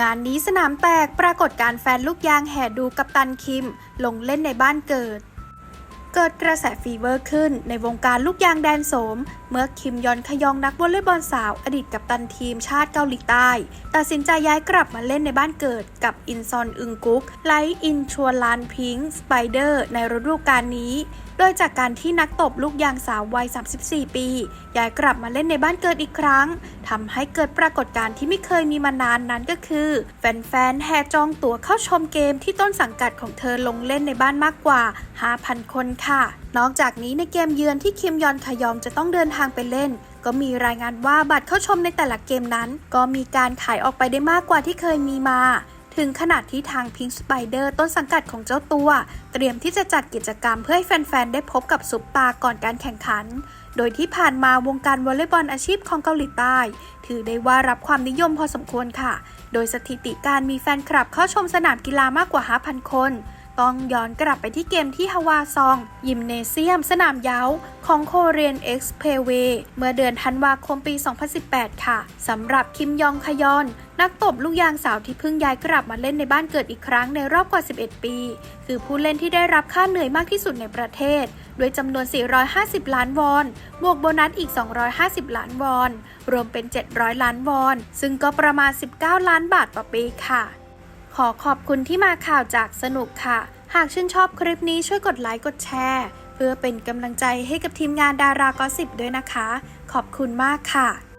งานนี้สนามแตกปรากฏการแฟนลูกยางแห่ดูกัปตันคิม ลงเล่นในบ้านเกิด เกิดกระแสฟีเวอร์ขึ้นในวงการลูกยางแดนโสม เมื่อคิมยอนขยองนักวอลเลย์บอลสาว อดีตกัปตันทีมชาติเกาหลีใต้ ตัดสินใจย้ายกลับมาเล่นในบ้านเกิดกับอินซอนอึงกุก ไลท์อินชัวลานพิงสไปเดอร์ ในฤดูกาลนี้ โดยจากการที่นักตบลูกยางสาววัย 34 ปี ย้ายกลับมาเล่นในบ้านเกิดอีกครั้งทำให้เกิดปรากฏการณ์ที่ไม่เคยมีมานานนั้นก็คือ แฟนๆแห่จองตั๋วเข้าชมเกมที่ต้นสังกัดของเธอลงเล่นในบ้านมากกว่า 5,000 คนค่ะ นอกจากนี้ในเกมเยือนที่คิมยอนคยองจะต้องเดินทางไปเล่น ก็มีรายงานว่าบัตรเข้าชมในแต่ละเกมนั้น ก็มีการขายออกไปได้มากกว่าที่เคยมีมาถึงขนาดที่ทาง Pink Spider ต้นสังกัดของเจ้าตัว เตรียมที่จะจัดกิจกรรมเพื่อให้แฟน ๆ ได้พบกับซุปตาก่อนการแข่งขัน โดยที่ผ่านมาวงการวอลเลย์บอลอาชีพของเกาหลีใต้ ถือได้ว่ารับความนิยมพอสมควรค่ะ โดยสถิติการมีแฟนคลับเข้าชมสนามกีฬามากกว่า 5,000 คน ต้องย้อนกลับไปที่เกมที่ฮาวาซอง ยิมเนเซียม สนามเย้าของโคเรียนเอ็กซ์เพเวเมื่อเดือนธันวาคมปี 2018 ค่ะสำหรับคิมยองคยอน นักตบลูกยางสาวที่เพิ่งย้ายกลับมาเล่นในบ้านเกิดอีกครั้งในรอบกว่า 11 ปี คือผู้เล่นที่ได้รับค่าเหนื่อยมากที่สุดในประเทศ ด้วยจำนวน 450 ล้านวอนบวกโบนัสอีก 250 ล้านวอน รวมเป็น 700 ล้านวอน ซึ่งก็ประมาณ 19 ล้านบาทต่อปีค่ะ ขอขอบคุณที่มาข่าวจากสนุกค่ะ หากชื่นชอบคลิปนี้ช่วยกดไลค์กดแชร์ เพื่อเป็นกำลังใจให้กับทีมงานดารากอสิบด้วยนะคะ ขอบคุณมากค่ะ